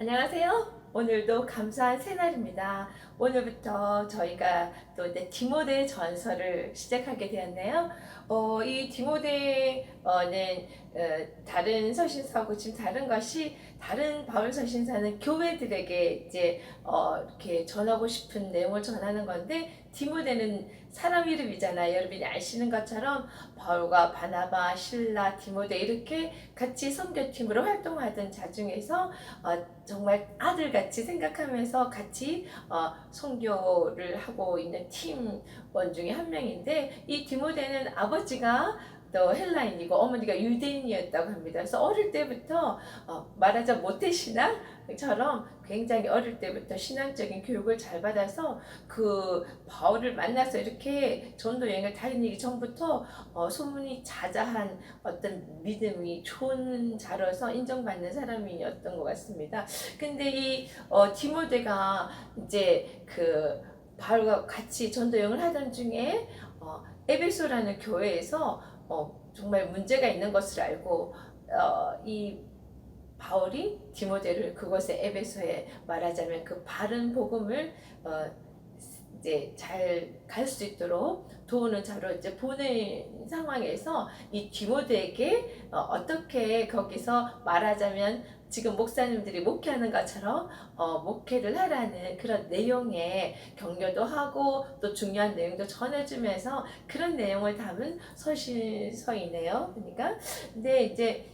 안녕하세요. 오늘도 감사한 새날입니다. 오늘부터 저희가 또 이제 디모데 전설을 시작하게 되었네요. 어, 이 디모데는 어, 다른 서신서하고 지금 다른 것이 다른 바울 서신사는 교회들에게 이제 어, 이렇게 전하고 싶은 내용을 전하는 건데 디모데는 사람 이름이잖아요. 여러분이 아시는 것처럼 바울과 바나바, 신라, 디모데 이렇게 같이 선교팀으로 활동하던 자 중에서 어, 정말 아들 같이 생각하면서 같이 어, 선교를 하고 있는 팀원 중에 한 명인데 이 디모데는 아버지가 또 헬라인이고 어머니가 유대인이었다고 합니다. 그래서 어릴 때부터 어, 말하자 모태 신앙처럼 굉장히 어릴 때부터 신앙적인 교육을 잘 받아서 그 바울을 만나서 이렇게 전도 여행을 다니기 전부터 어, 소문이 자자한 어떤 믿음이 좋은 자로서 인정받는 사람이었던 것 같습니다. 근데 이 어, 디모데가 이제 그 바울과 같이 전도 여행을 하던 중에 어, 에베소라는 교회에서 어, 정말 문제가 있는 것을 알고 어, 이 바울이 디모데를 그곳에 에베소에 말하자면 그 바른 복음을 어, 이제 잘 갈 수 있도록 도우는 자로 이제 보낸 상황에서 이 디모데에게 어, 어떻게 거기서 말하자면 지금 목사님들이 목회하는 것처럼 어, 목회를 하라는 그런 내용의 격려도 하고 또 중요한 내용도 전해주면서 그런 내용을 담은 서신서이네요. 그러니까 근데 이제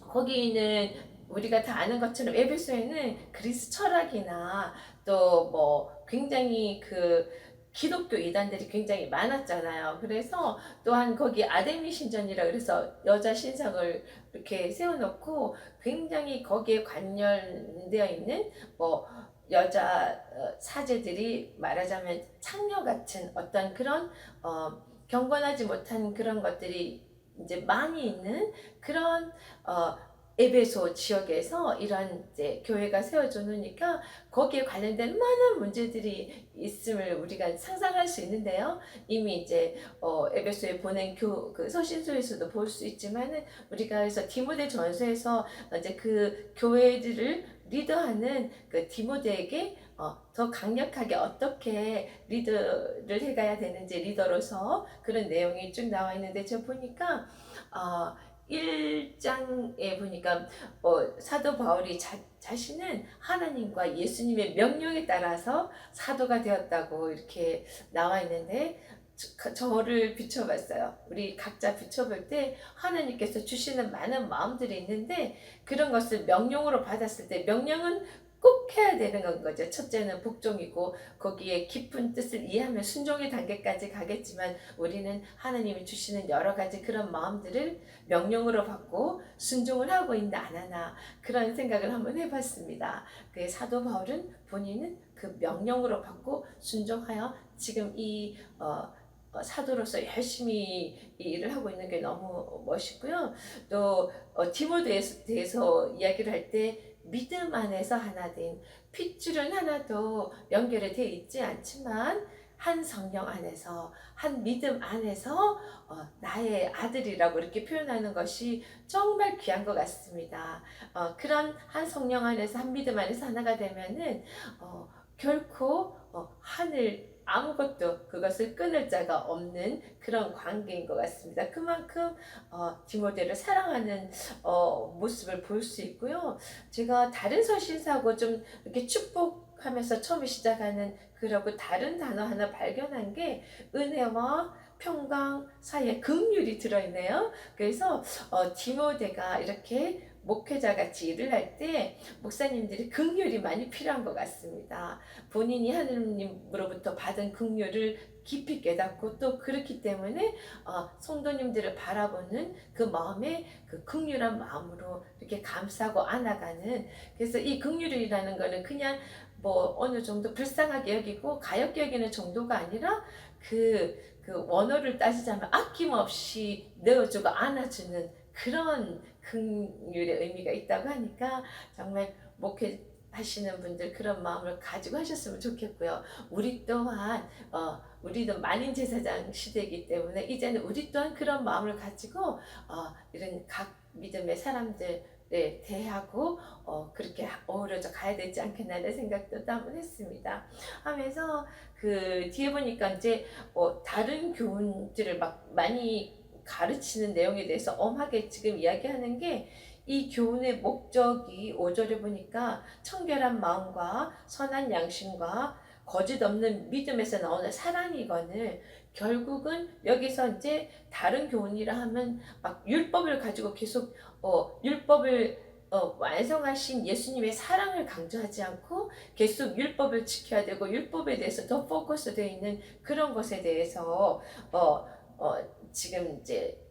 거기는 우리가 다 아는 것처럼 에베소에는 그리스 철학이나 또 뭐 굉장히 그 기독교 이단들이 굉장히 많았잖아요. 그래서 또한 거기 아데미 신전이라 그래서 여자 신상을 이렇게 세워놓고 굉장히 거기에 관련되어 있는 뭐 여자 어, 사제들이 말하자면 창녀 같은 어떤 그런 어, 경건하지 못한 그런 것들이 이제 많이 있는 그런 어, 에베소 지역에서 이런 이제 교회가 세워져 놓으니까 거기에 관련된 많은 문제들이 있음을 우리가 상상할 수 있는데요. 이미 이제 어, 에베소에 보낸 교, 그 서신서에서도 볼 수 있지만은 우리가 그래서 디모데 전서에서 이제 그 교회들을 리더하는 그 디모데에게 어, 더 강력하게 어떻게 리더를 해가야 되는지 리더로서 그런 내용이 쭉 나와 있는데 저 보니까 어, 1장에 보니까 어, 사도 바울이 자, 자신은 하나님과 예수님의 명령에 따라서 사도가 되었다고 이렇게 나와 있는데 저, 저를 비춰봤어요. 우리 각자 비춰볼 때 하나님께서 주시는 많은 마음들이 있는데 그런 것을 명령으로 받았을 때 명령은 꼭 해야 되는 건 거죠. 첫째는 복종이고 거기에 깊은 뜻을 이해하며 순종의 단계까지 가겠지만 우리는 하나님이 주시는 여러 가지 그런 마음들을 명령으로 받고 순종을 하고 있나 안 하나 그런 생각을 한번 해봤습니다. 그 사도 바울은 본인은 그 명령으로 받고 순종하여 지금 이 어, 어, 사도로서 열심히 이 일을 하고 있는 게 너무 멋있고요. 또 어, 디모데에 대해서 이야기를 할때 믿음 안에서 하나 된 핏줄은 하나도 연결이 되어 있지 않지만 한 성령 안에서 한 믿음 안에서 어, 나의 아들이라고 이렇게 표현하는 것이 정말 귀한 것 같습니다. 어, 그런 한 성령 안에서 한 믿음 안에서 하나가 되면은 어, 결코 어, 하늘 아무것도 그것을 끊을 자가 없는 그런 관계인 것 같습니다. 그만큼 어, 디모데를 사랑하는 어, 모습을 볼 수 있고요. 제가 다른 서신사하고 좀 이렇게 축복하면서 처음에 시작하는 그러고 다른 단어 하나 발견한 게 은혜와 평강 사이에 긍휼이 들어있네요. 그래서 어, 디모데가 이렇게 목회자 같이 일을 할 때 목사님들이 긍휼이 많이 필요한 것 같습니다. 본인이 하느님으로부터 받은 긍휼을 깊이 깨닫고 또 그렇기 때문에 어, 성도님들을 바라보는 그 마음에 그 긍휼한 마음으로 이렇게 감싸고 안아가는 그래서 이 긍휼이라는 거는 그냥 뭐 어느 정도 불쌍하게 여기고 가엽게 여기는 정도가 아니라 그, 그 원어를 따지자면 아낌없이 내어주고 안아주는 그런 긍휼의 의미가 있다고 하니까 정말 목회 하시는 분들 그런 마음을 가지고 하셨으면 좋겠고요. 우리 또한 어, 우리도 만인 제사장 시대이기 때문에 이제는 우리 또한 그런 마음을 가지고 어, 이런 각 믿음의 사람들 네, 대하고 어, 그렇게 어우러져 가야 되지 않겠나라는 생각도 또 한번 했습니다. 하면서 그 뒤에 보니까 이제 어, 다른 교훈들을 막 많이 가르치는 내용에 대해서 엄하게 지금 이야기하는 게 이 교훈의 목적이 5절에 보니까 청결한 마음과 선한 양심과 거짓 없는 믿음에서 나오는 사랑이거늘 결국은 여기서 이제 다른 교훈이라 하면 막 율법을 가지고 계속 어, 율법을 어, 완성하신 예수님의 사랑을 강조하지 않고 계속 율법을 지켜야 되고 율법에 대해서 더 포커스 되어 있는 그런 것에 대해서 어, 어, 지금 이제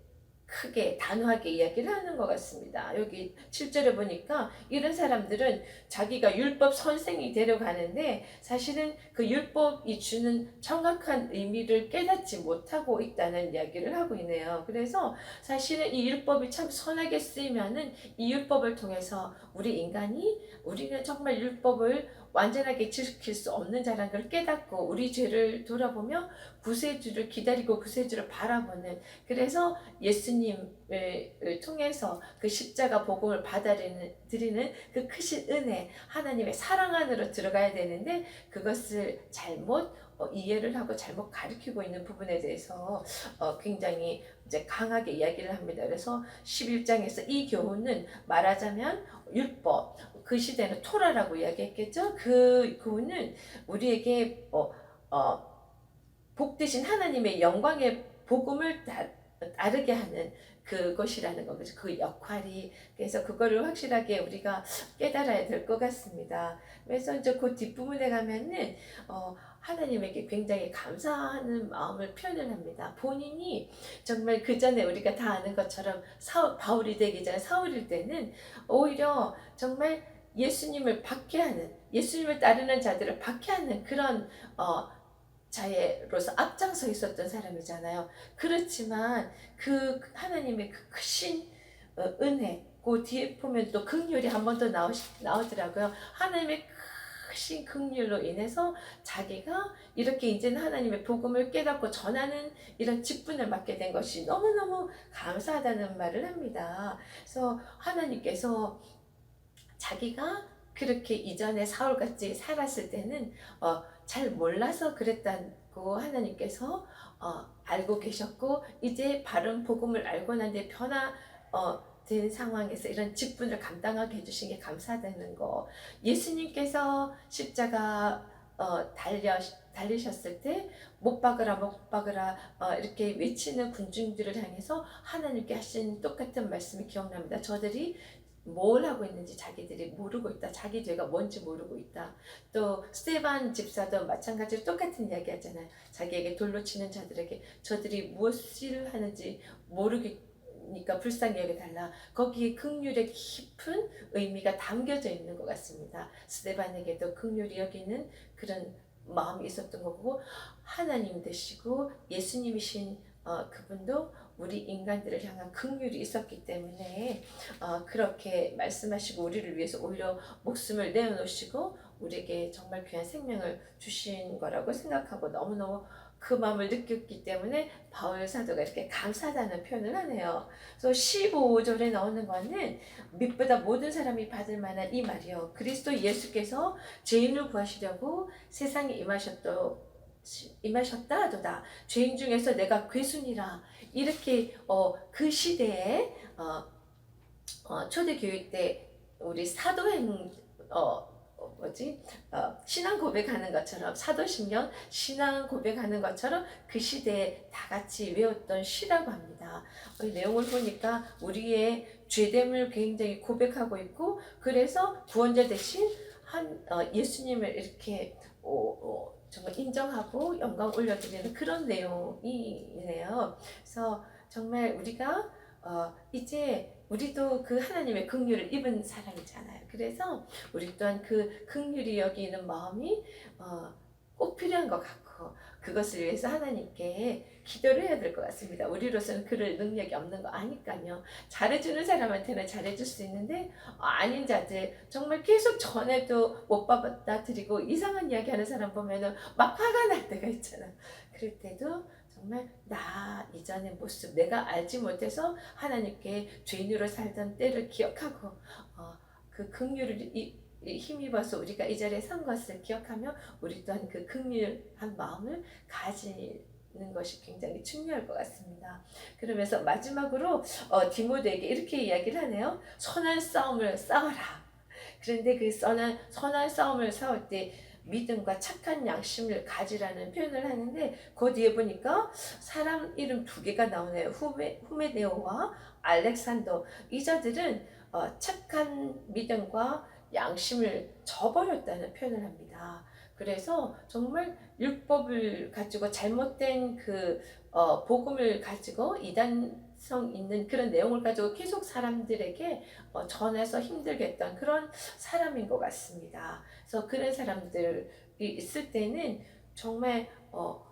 크게 단호하게 이야기를 하는 것 같습니다. 여기 7절에 보니까 이런 사람들은 자기가 율법 선생이 되려가는데 사실은 그 율법이 주는 정확한 의미를 깨닫지 못하고 있다는 이야기를 하고 있네요. 그래서 사실은 이 율법이 참 선하게 쓰이면은 이 율법을 통해서 우리 인간이 우리는 정말 율법을 완전하게 지킬 수 없는 자라는 걸 깨닫고 우리 죄를 돌아보며 구세주를 기다리고 구세주를 바라보는 그래서 예수님을 통해서 그 십자가 복음을 받아들이는 그 크신 은혜 하나님의 사랑 안으로 들어가야 되는데 그것을 잘못 어, 이해를 하고 잘못 가르치고 있는 부분에 대해서 어, 굉장히 이제 강하게 이야기를 합니다. 그래서 11장에서 이 교훈은 말하자면 율법 그 시대는 토라라고 이야기했겠죠. 그 교훈은 우리에게 어, 어, 복 되신 하나님의 영광의 복음을 다, 따르게 하는 그것이라는 거죠. 그 역할이 그래서 그거를 확실하게 우리가 깨달아야 될 것 같습니다. 그래서 이제 그 뒷부분에 가면은 어, 하나님에게 굉장히 감사하는 마음을 표현을 합니다. 본인이 정말 그 전에 우리가 다 아는 것처럼 사, 바울이 되기 전에 사울일 때는 오히려 정말 예수님을 박해하는 예수님을 따르는 자들을 박해하는 그런 어, 자예로서 앞장서 있었던 사람이잖아요. 그렇지만 그 하나님의 그 크신 어, 은혜, 그 뒤에 보면 또 극률이 한 번 더 나오더라고요. 하나님의 크신 극률로 인해서 자기가 이렇게 이제는 하나님의 복음을 깨닫고 전하는 이런 직분을 맡게 된 것이 너무너무 감사하다는 말을 합니다. 그래서 하나님께서 자기가 그렇게 이전에 사울같이 살았을 때는 어, 잘 몰라서 그랬다고 하나님께서 어, 알고 계셨고 이제 바른 복음을 알고 난 뒤에 변화 어, 된 상황에서 이런 직분을 감당하게 해주신 게 감사하다는 거. 예수님께서 십자가 어, 달려 달리셨을 때 못 박으라 못 박으라 어, 이렇게 외치는 군중들을 향해서 하나님께 하신 똑같은 말씀이 기억납니다. 저들이 뭘 하고 있는지 자기들이 모르고 있다. 자기 죄가 뭔지 모르고 있다. 또 스테반 집사도 마찬가지로 똑같은 이야기 하잖아요. 자기에게 돌로 치는 자들에게 저들이 무엇을 하는지 모르니까 불쌍히 여겨달라. 거기에 극률의 깊은 의미가 담겨져 있는 것 같습니다. 스테반에게도 극률이 여기는 그런 마음이 있었던 거고 하나님 되시고 예수님이신 어, 그분도 우리 인간들을 향한 긍휼이 있었기 때문에 어, 그렇게 말씀하시고 우리를 위해서 오히려 목숨을 내어놓으시고 우리에게 정말 귀한 생명을 주신 거라고 생각하고 너무너무 그 마음을 느꼈기 때문에 바울 사도가 이렇게 감사하다는 표현을 하네요. 그래서 15절에 나오는 거는 밑보다 모든 사람이 받을 만한 이 말이요. 그리스도 예수께서 죄인을 구하시려고 세상에 임하셨도 임하셨다 하도다. 죄인 중에서 내가 괴순이라 이렇게 어, 그 시대에 어, 어, 초대교육 때 우리 사도행 어, 어, 뭐지 어, 신앙 고백하는 것처럼 사도신경 신앙 고백하는 것처럼 그 시대에 다 같이 외웠던 시라고 합니다. 어, 이 내용을 보니까 우리의 죄됨을 굉장히 고백하고 있고 그래서 구원자 대신 한 어, 예수님을 이렇게 어, 어, 정말 인정하고 영광 올려드리는 그런 내용이네요. 그래서 정말 우리가 어, 이제 우리도 그 하나님의 긍휼을 입은 사람이잖아요. 그래서 우리 또한 그 긍휼이 여기는 마음이 어, 꼭 필요한 것 같고 그것을 위해서 하나님께 기도를 해야 될 것 같습니다. 우리로서는 그럴 능력이 없는 거 아니까요. 잘해주는 사람한테는 잘해줄 수 있는데 아닌 자들 정말 계속 전에도 못 드리고 이상한 이야기 하는 사람 보면은 막 화가 날 때가 있잖아. 그럴 때도 정말 나 이전의 모습 내가 알지 못해서 하나님께 죄인으로 살던 때를 기억하고 어, 그 긍휼을 힘입어서 우리가 이 자리에 선 것을 기억하며 우리 또한 그 긍휼한 마음을 가지는 것이 굉장히 중요할 것 같습니다. 그러면서 마지막으로 어, 디모데에게 이렇게 이야기를 하네요. 선한 싸움을 싸워라. 그런데 그 선한 선한 싸움을 싸울 때 믿음과 착한 양심을 가지라는 표현을 하는데 그 뒤에 보니까 사람 이름 두 개가 나오네요. 후메, 후메네오와 알렉산더. 이 자들은 어, 착한 믿음과 양심을 저버렸다는 표현을 합니다. 그래서 정말 율법을 가지고 잘못된 그 어, 복음을 가지고 이단성 있는 그런 내용을 가지고 계속 사람들에게 어, 전해서 힘들게 했던 그런 사람인 것 같습니다. 그래서 그런 사람들이 있을 때는 정말 어,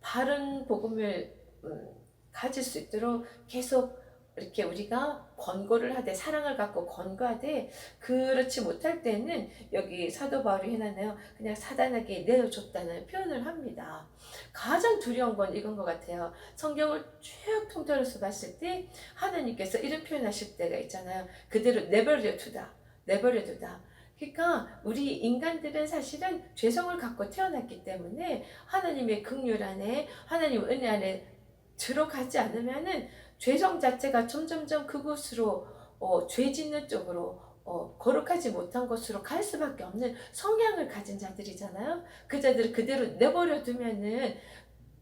바른 복음을 음, 가질 수 있도록 계속 이렇게 우리가 권고를 하되 사랑을 갖고 권고하되 그렇지 못할 때는 여기 사도 바울이 해놨네요. 그냥 사단에게 내어줬다는 표현을 합니다. 가장 두려운 건 이건 것 같아요. 성경을 쭉 통틀어서 봤을 때 하나님께서 이런 표현하실 때가 있잖아요. 그대로 내버려 두다. 내버려 두다. 그러니까 우리 인간들은 사실은 죄성을 갖고 태어났기 때문에 하나님의 긍휼 안에 하나님 은혜 안에 들어가지 않으면은 죄성 자체가 점점점 그곳으로 어, 죄 짓는 쪽으로 어, 거룩하지 못한 곳으로 갈 수밖에 없는 성향을 가진 자들이잖아요. 그 자들을 그대로 내버려 두면은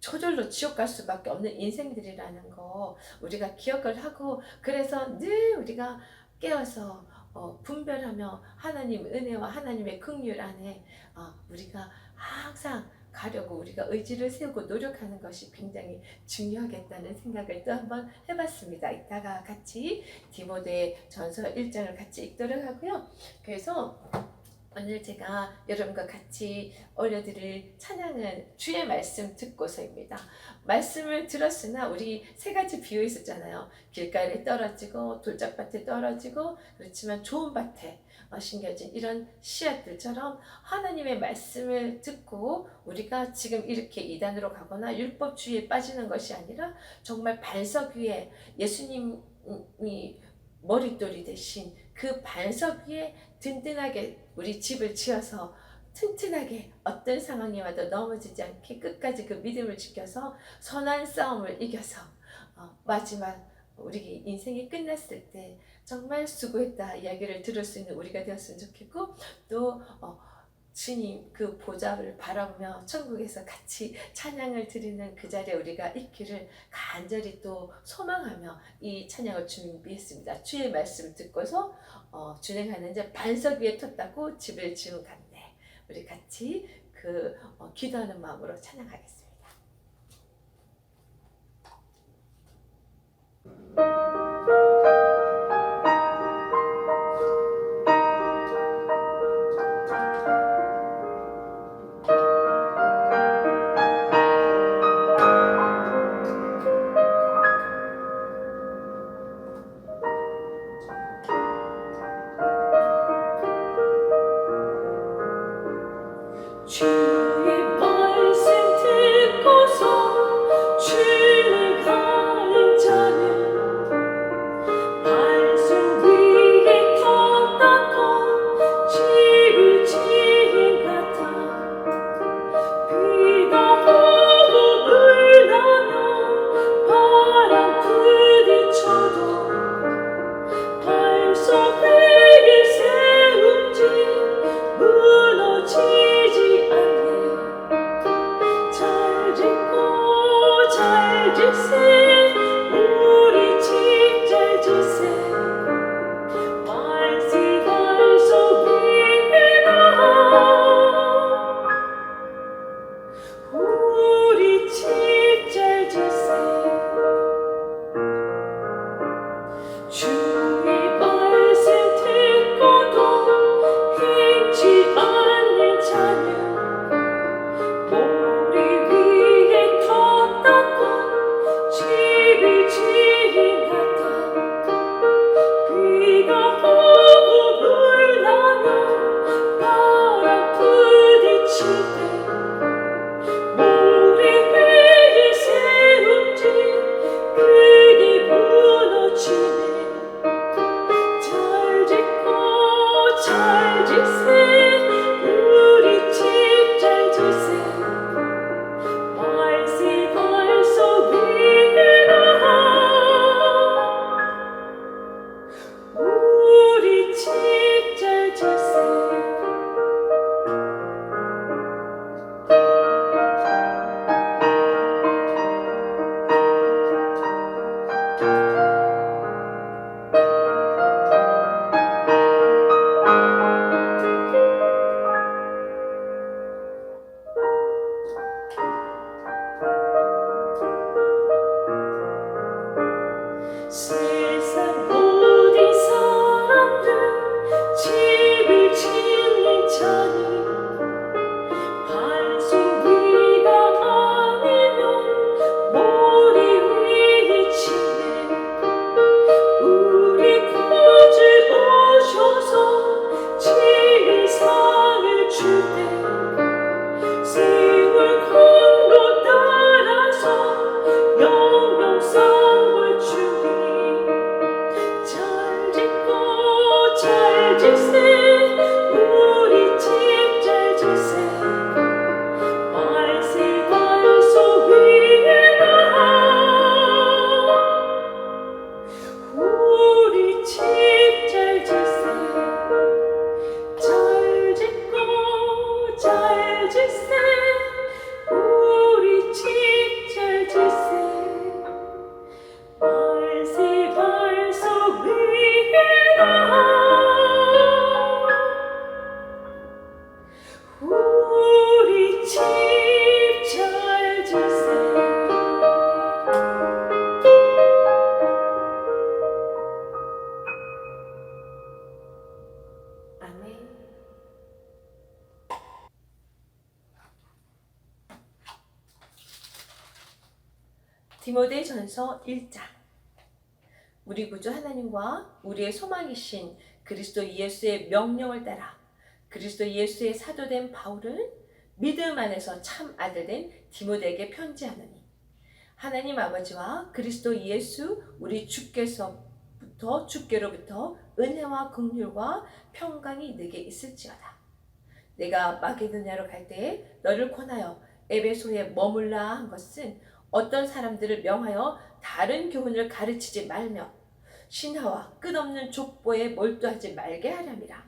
저절로 지옥 갈 수밖에 없는 인생들이라는 거 우리가 기억을 하고 그래서 늘 우리가 깨어서 어, 분별하며 하나님 은혜와 하나님의 긍휼 안에 어, 우리가 항상 가려고 우리가 의지를 세우고 노력하는 것이 굉장히 중요하겠다는 생각을 또 한번 해봤습니다. 이따가 같이 디모데 전서 1장을 같이 읽도록 하고요. 그래서 오늘 제가 여러분과 같이 올려드릴 찬양은 주의 말씀 듣고서입니다. 말씀을 들었으나 우리 세 가지 비유 있었잖아요. 길가에 떨어지고 돌짝밭에 떨어지고 그렇지만 좋은 밭에 어, 심겨진 이런 씨앗들처럼 하나님의 말씀을 듣고 우리가 지금 이렇게 이단으로 가거나 율법주의에 빠지는 것이 아니라 정말 반석 위에 예수님이 머릿돌이 대신 그 반석 위에 든든하게 우리 집을 지어서 튼튼하게 어떤 상황이 와도 넘어지지 않게 끝까지 그 믿음을 지켜서 선한 싸움을 이겨서 어, 마지막 우리 인생이 끝났을 때 정말 수고했다 이야기를 들을 수 있는 우리가 되었으면 좋겠고 또 어, 주님 그 보좌를 바라보며 천국에서 같이 찬양을 드리는 그 자리에 우리가 있기를 간절히 또 소망하며 이 찬양을 준비했습니다. 주의 말씀 듣고서 어, 준행하는 자 반석 위에 텄다고 집을 지은 같네. 우리 같이 그 어, 기도하는 마음으로 찬양하겠습니다. 디모데 전서 1장 우리 구주 하나님과 우리의 소망이신 그리스도 예수의 명령을 따라 그리스도 예수의 사도된 바울은 믿음 안에서 참 아들된 디모데에게 편지하노니 하나님 아버지와 그리스도 예수 우리 주께서부터 주께로부터 은혜와 긍휼과 평강이 내게 있을지어다. 내가 마게도냐로 갈 때에 너를 권하여 에베소에 머물라 한 것은 어떤 사람들을 명하여 다른 교훈을 가르치지 말며 신하와 끝없는 족보에 몰두하지 말게 하람이라.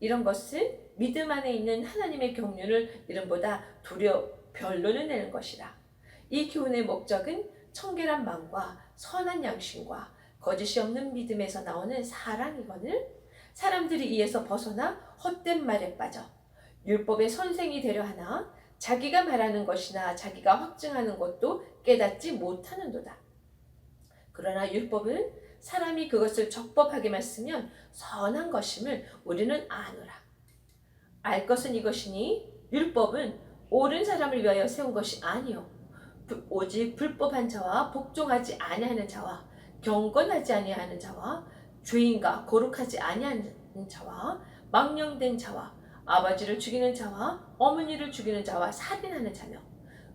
이런 것은 믿음 안에 있는 하나님의 경륜을 이름보다 도려 변론을 내는 것이라. 이 교훈의 목적은 청결한 마음과 선한 양심과 거짓이 없는 믿음에서 나오는 사랑이거늘 사람들이 이에서 벗어나 헛된 말에 빠져 율법의 선생이 되려 하나 자기가 말하는 것이나 자기가 확증하는 것도 깨닫지 못하는도다. 그러나 율법은 사람이 그것을 적법하게만 쓰면 선한 것임을 우리는 아노라. 알 것은 이것이니 율법은 옳은 사람을 위하여 세운 것이 아니요 불- 오직 불법한 자와 복종하지 아니하는 자와 경건하지 아니하는 자와 죄인과 거룩하지 아니하는 자와 망령된 자와 아버지를 죽이는 자와 어머니를 죽이는 자와 살인하는 자며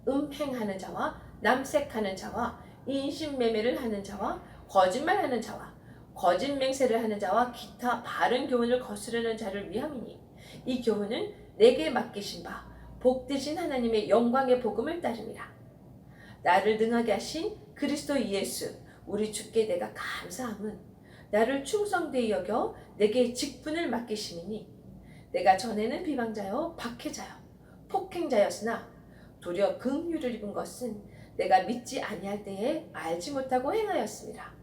음행하는 자와 남색하는 자와 인신매매를 하는 자와 거짓말하는 자와 거짓 맹세를 하는 자와 기타 바른 교훈을 거스르는 자를 위함이니 이 교훈은 내게 맡기신 바 복되신 하나님의 영광의 복음을 따릅니다. 나를 능하게 하신 그리스도 예수 우리 주께 내가 감사함은 나를 충성되이 여겨 내게 직분을 맡기심이니 내가 전에는 비방자요 박해자요 폭행자였으나 도리어 긍휼을 입은 것은 내가 믿지 아니할 때에 알지 못하고 행하였습니다.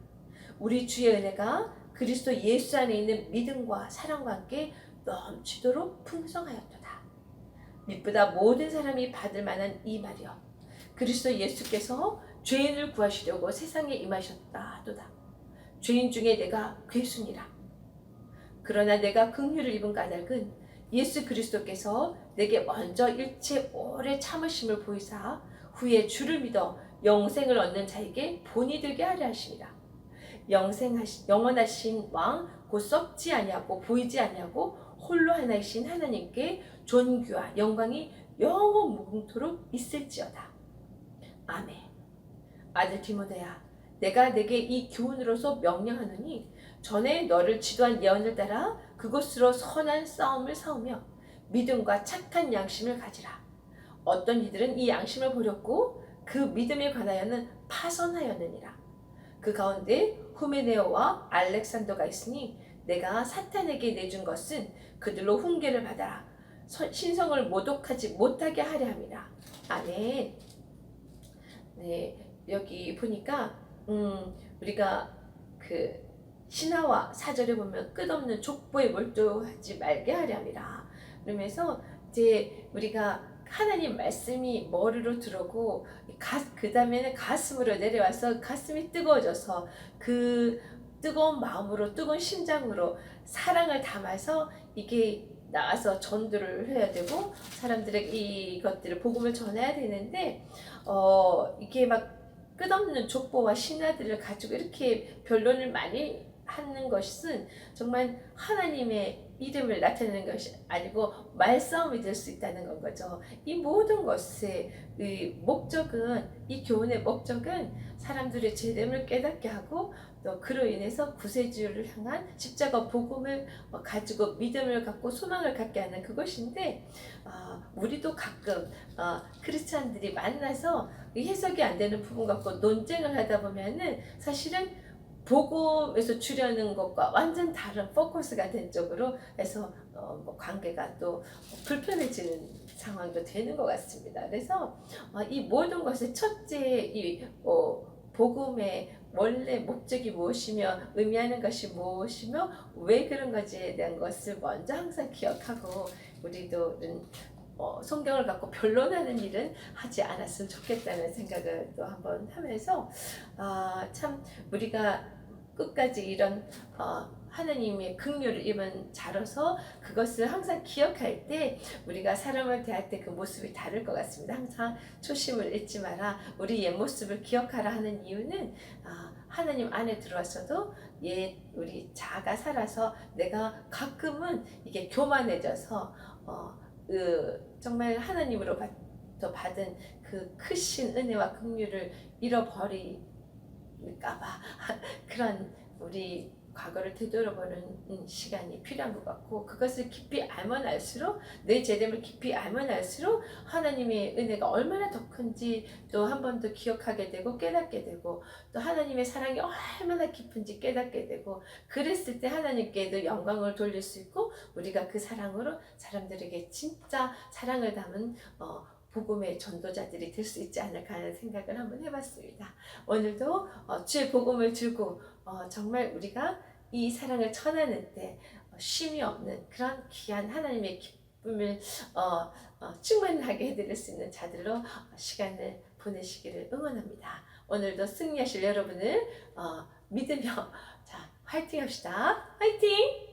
우리 주의 은혜가 그리스도 예수 안에 있는 믿음과 사랑과 함께 넘치도록 풍성하였도다. 믿보다 모든 사람이 받을 만한 이 말이여. 그리스도 예수께서 죄인을 구하시려고 세상에 임하셨다 하도다. 죄인 중에 내가 괴순이라. 그러나 내가 긍휼을 입은 까닭은 예수 그리스도께서 내게 먼저 일체 오래 참으심을 보이사 후에 주를 믿어 영생을 얻는 자에게 본이 되게 하려 하십니다. 영생하신 영원하신 왕 곧 썩지 아니하고 보이지 아니하고 홀로 하나이신 하나님께 존귀와 영광이 영원 무궁토록 있을지어다. 아멘. 아들 디모데야, 내가 내게 이 교훈으로서 명령하노니 전에 너를 지도한 예언을 따라 그것으로 선한 싸움을 싸우며 믿음과 착한 양심을 가지라. 어떤 이들은 이 양심을 버렸고 그 믿음에 관하여는 파선하였느니라. 그 가운데 후메네오와 알렉산더가 있으니 내가 사탄에게 내준 것은 그들로 훈계를 받아 선- 신성을 모독하지 못하게 하려 함이라. 아멘. 네, 여기 보니까 음, 우리가 그 신화와 사절에 보면 끝없는 족보에 몰두하지 말게 하려 함이라. 그러면서 이제 우리가 하나님 말씀이 머리로 들어오고 그 다음에는 가슴으로 내려와서 가슴이 뜨거워져서 그 뜨거운 마음으로 뜨거운 심장으로 사랑을 담아서 이게 나와서 전도를 해야 되고 사람들에게 이것들을 복음을 전해야 되는데 어 이게 막 끝없는 족보와 신화들을 가지고 이렇게 변론을 많이 하는 것은 정말 하나님의 이름을 나타내는 것이 아니고 말싸움이 될 수 있다는 건 거죠. 이 모든 것의 이 목적은 이 교훈의 목적은 사람들의 죄됨을 깨닫게 하고 또 그로 인해서 구세주를 향한 십자가 복음을 어, 가지고 믿음을 갖고 소망을 갖게 하는 그것인데 아, 우리도 가끔 어, 크리스찬들이 만나서 이 해석이 안 되는 부분 갖고 논쟁을 하다 보면은 사실은 복음에서 주려는 것과 완전 다른 포커스가 된 쪽으로 해서 어, 뭐 관계가 또 불편해지는 상황도 되는 것 같습니다. 그래서 어, 이 모든 것의 첫째 이 어, 복음의 원래 목적이 무엇이며 의미하는 것이 무엇이며 왜 그런 건지에 대한 것을 먼저 항상 기억하고 우리도 어, 성경을 갖고 변론하는 일은 하지 않았으면 좋겠다는 생각을 또 한번 하면서 아, 참 우리가 끝까지 이런 어, 하나님의 긍휼을 입은 자로서 그것을 항상 기억할 때 우리가 사람을 대할 때 그 모습이 다를 것 같습니다. 항상 초심을 잃지 마라. 우리 옛 모습을 기억하라 하는 이유는 아, 하나님 안에 들어왔어도 옛 우리 자가 살아서 내가 가끔은 이게 교만해져서 어, 그 정말 하나님으로 받, 또 받은 그 크신 은혜와 긍휼을 잃어버릴 까봐 그런 우리 과거를 되돌아보는 시간이 필요한 것 같고 그것을 깊이 알면 알수록 내 제됨을 깊이 알면 알수록 하나님의 은혜가 얼마나 더 큰지 또 한 번 더 기억하게 되고 깨닫게 되고 또 하나님의 사랑이 얼마나 깊은지 깨닫게 되고 그랬을 때 하나님께도 영광을 돌릴 수 있고 우리가 그 사랑으로 사람들에게 진짜 사랑을 담은 어, 복음의 전도자들이 될 수 있지 않을까 하는 생각을 한번 해봤습니다. 오늘도 어, 주의 복음을 들고 어, 정말 우리가 이 사랑을 전하는 때 어, 쉼이 없는 그런 귀한 하나님의 기쁨을 충만하게 해드릴 수 있는 자들로 어, 시간을 보내시기를 응원합니다. 오늘도 승리하실 여러분을 어, 믿으며 자 화이팅 합시다. 화이팅!